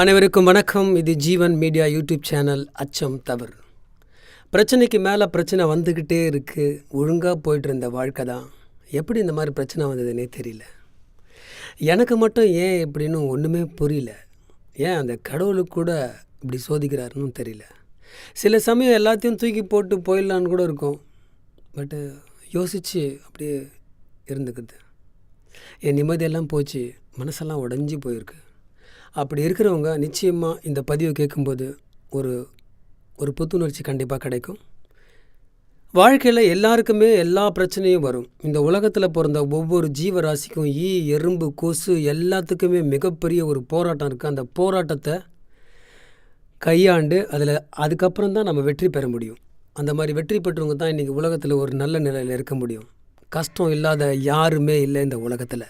அனைவருக்கும் வணக்கம். இது ஜீவன் மீடியா யூடியூப் சேனல் அச்சம் தவறு. பிரச்சனைக்கு மேலே பிரச்சனை வந்துக்கிட்டே இருக்குது ஒழுங்காக போயிட்டு இருந்த வாழ்க்கை தான். எப்படி இந்த மாதிரி பிரச்சனை வந்ததுன்னே தெரியல. எனக்கு மட்டும் ஏன் இப்படின்னு ஒன்றுமே புரியல. ஏன் அந்த கடவுளுக்கு கூட இப்படி சோதிக்கிறாருன்னு தெரியல. சில சமயம் எல்லாத்தையும் தூக்கி போட்டு போயிடலான்னு கூட இருக்கும். பட்டு யோசித்து அப்படியே இருந்துக்குது. என் நிம்மதியெல்லாம் போச்சு. மனசெல்லாம் உடஞ்சி போயிருக்கு. அப்படி இருக்கிறவங்க நிச்சயமாக இந்த பதிவை கேட்கும்போது ஒரு ஒரு புத்துணர்ச்சி கண்டிப்பாக கிடைக்கும். வாழ்க்கையில் எல்லாருக்குமே எல்லா பிரச்சனையும் வரும். இந்த உலகத்தில் பிறந்த ஒவ்வொரு ஜீவராசிக்கும் ஈ எறும்பு கொசு எல்லாத்துக்குமே மிகப்பெரிய ஒரு போராட்டம் இருக்குது அந்த போராட்டத்தை கையாண்டு அதில் அதுக்கப்புறம் தான் நம்ம வெற்றி பெற முடியும். அந்த மாதிரி வெற்றி பெற்றவங்க தான் இன்றைக்கி உலகத்தில் ஒரு நல்ல நிலையில் இருக்க முடியும். கஷ்டம் இல்லாத யாருமே இல்லை இந்த உலகத்தில்.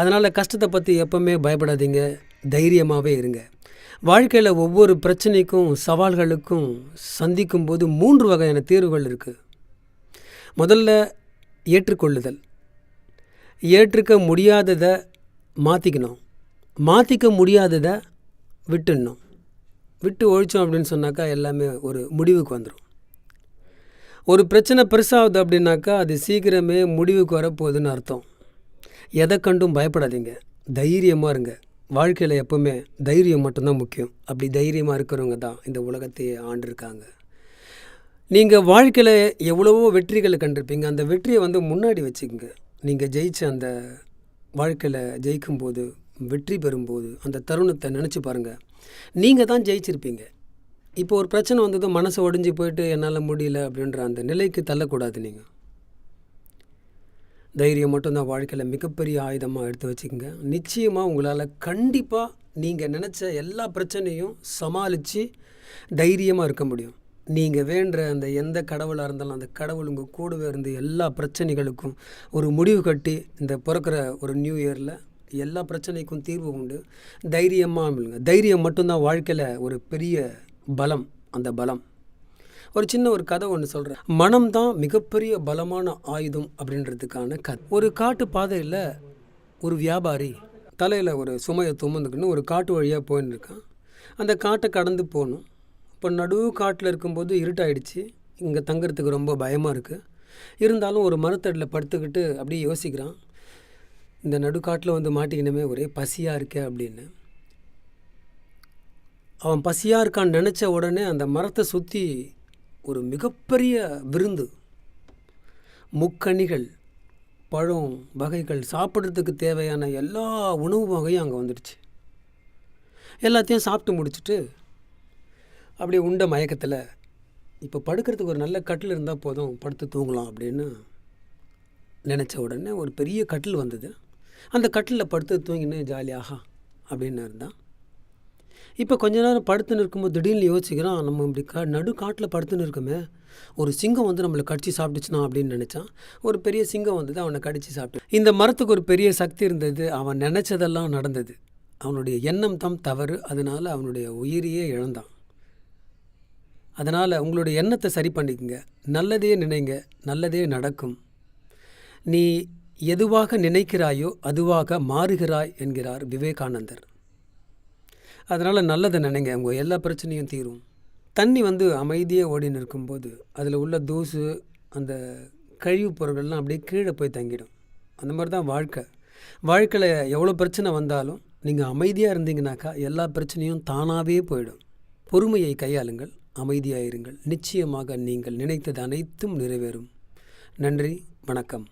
அதனால் கஷ்டத்தை பற்றி எப்போவுமே பயப்படாதீங்க. தைரியமாகவே இருங்க. வாழ்க்கையில் ஒவ்வொரு பிரச்சனைக்கும் சவால்களுக்கும் சந்திக்கும் போது மூன்று வகையான தீர்வுகள் இருக்குது முதல்ல ஏற்றுக்கொள்ளுதல். ஏற்றுக்க முடியாததை மாற்றிக்கணும் மாற்றிக்க முடியாததை விட்டுடணும். விட்டு ஒழிச்சோம் அப்படின்னு சொன்னாக்கா எல்லாமே ஒரு முடிவுக்கு வந்துடும் ஒரு பிரச்சனை பெருசாகுது அப்படின்னாக்கா அது சீக்கிரமே முடிவுக்கு வரப்போகுதுன்னு அர்த்தம். எதை கண்டும் பயப்படாதீங்க. தைரியமாக இருங்க. வாழ்க்கையில் எப்போவுமே தைரியம் மட்டும்தான் முக்கியம். அப்படி தைரியமாக இருக்கிறவங்க தான் இந்த உலகத்தையே ஆண்டிருக்காங்க. நீங்கள் வாழ்க்கையில் எவ்வளவோ வெற்றிகளை கண்டிருப்பீங்க. அந்த வெற்றியை வந்து முன்னாடி வச்சுக்கோங்க. நீங்கள் ஜெயிச்ச அந்த வாழ்க்கையில் ஜெயிக்கும்போது வெற்றி பெறும்போது அந்த தருணத்தை நினச்சி பாருங்கள் நீங்கள் தான் ஜெயிச்சிருப்பீங்க. இப்போ ஒரு பிரச்சனை வந்ததும் மனசு ஒடிஞ்சு போயிட்டு என்னால் முடியல அப்படின்ற அந்த நிலைக்கு தள்ளக்கூடாது நீங்கள் தைரியம் மட்டும்தான் வாழ்க்கையில் மிகப்பெரிய ஆயுதமாக எடுத்து வச்சுக்கோங்க. நிச்சயமாக உங்களால் கண்டிப்பாக நீங்கள் நினச்ச எல்லா பிரச்சனையும் சமாளித்து தைரியமாக இருக்க முடியும். நீங்கள் வேண்ட அந்த எந்த கடவுளாக இருந்தாலும் அந்த கடவுள் உங்கள் கூடவே இருந்து எல்லா பிரச்சனைகளுக்கும் ஒரு முடிவு கட்டி இந்த பிறக்கிற ஒரு நியூ இயரில் எல்லா பிரச்சனைக்கும் தீர்வு உண்டு. தைரியமாக தைரியம் மட்டும்தான் வாழ்க்கையில் ஒரு பெரிய பலம். அந்த பலம். ஒரு சின்ன ஒரு கதை ஒன்று சொல்கிறேன் மனம் தான் மிகப்பெரிய பலமான ஆயுதம் அப்படின்றதுக்கான கதை. ஒரு காட்டு பாதையில் ஒரு வியாபாரி தலையில் ஒரு சுமையை துமந்துக்குன்னு ஒரு காட்டு வழியாக போயின்னு இருக்கான். அந்த காட்டை கடந்து போகணும். இப்போ நடு காட்டில் இருக்கும்போது இருட்டாயிடுச்சு. இங்கே தங்குறதுக்கு ரொம்ப பயமாக இருக்குது இருந்தாலும் ஒரு மரத்தடியில் படுத்துக்கிட்டு அப்படியே யோசிக்கிறான். இந்த நடுக்காட்டில் வந்து மாட்டிக்கினமே ஒரே பசியாக இருக்கே அப்படின்னு. அவன் பசியாக இருக்கான்னு நினச்ச உடனே அந்த மரத்தை சுற்றி ஒரு மிகப்பெரிய விருந்து. முக்கணிகள் பழம் வகைகள் சாப்பிட்றதுக்கு தேவையான எல்லா உணவு வகையும் அங்கே வந்துடுச்சு. எல்லாத்தையும் சாப்பிட்டு முடிச்சுட்டு அப்படியே உண்ட மயக்கத்தில் இப்போ படுக்கிறதுக்கு ஒரு நல்ல கட்டில் இருந்தால் போதும் படுத்து தூங்கலாம் அப்படின்னு நினச்ச உடனே ஒரு பெரிய கட்டில் வந்தது. அந்த கட்டிலில் படுத்து தூங்கினேன் ஜாலியாகா அப்படின்னு இருந்தான் இப்போ கொஞ்ச நேரம் படுத்துன்னு இருக்கும்போது திடீர்னு யோசிக்கிறான் நம்ம இப்படி கா நடு காட்டில் படுத்துன்னு இருக்கோமே ஒரு சிங்கம் வந்து நம்மளை கடிச்சு சாப்பிட்டுச்சுனா? அப்படின்னு நினச்சான். ஒரு பெரிய சிங்கம் வந்தது அவனை கடிச்சு சாப்பிட்டு. இந்த மரத்துக்கு ஒரு பெரிய சக்தி இருந்தது. அவன் நினச்சதெல்லாம் நடந்தது. அவனுடைய எண்ணம் தான் தவறு. அதனால் அவனுடைய உயிரையே இழந்தான். அதனால் உங்களுடைய எண்ணத்தை சரி பண்ணிக்கங்க. நல்லதே நினைங்க. நல்லதே நடக்கும். நீ எதுவாக நினைக்கிறாயோ அதுவாக மாறுகிறாய் என்கிறார் விவேகானந்தர். அதனால் நல்லதை நினைங்க. உங்கள் எல்லா பிரச்சனையும் தீரும். தண்ணி வந்து அமைதியாக ஓடி நிற்கும்போது அதில் உள்ள தூசு அந்த கழிவுப் பொருட்கள்லாம் அப்படியே கீழே போய் தங்கிடும். அந்த மாதிரி தான் வாழ்க்கை. வாழ்க்கையில் எவ்வளோ பிரச்சனை வந்தாலும் நீங்கள் அமைதியாக இருந்தீங்கனாக்கா எல்லா பிரச்சனையும் தானாகவே போயிடும். பொறுமையை கையாளுங்கள் அமைதியாக இருங்கள். நிச்சயமாக நீங்கள் நினைத்தது அனைத்தும் நிறைவேறும். நன்றி வணக்கம்.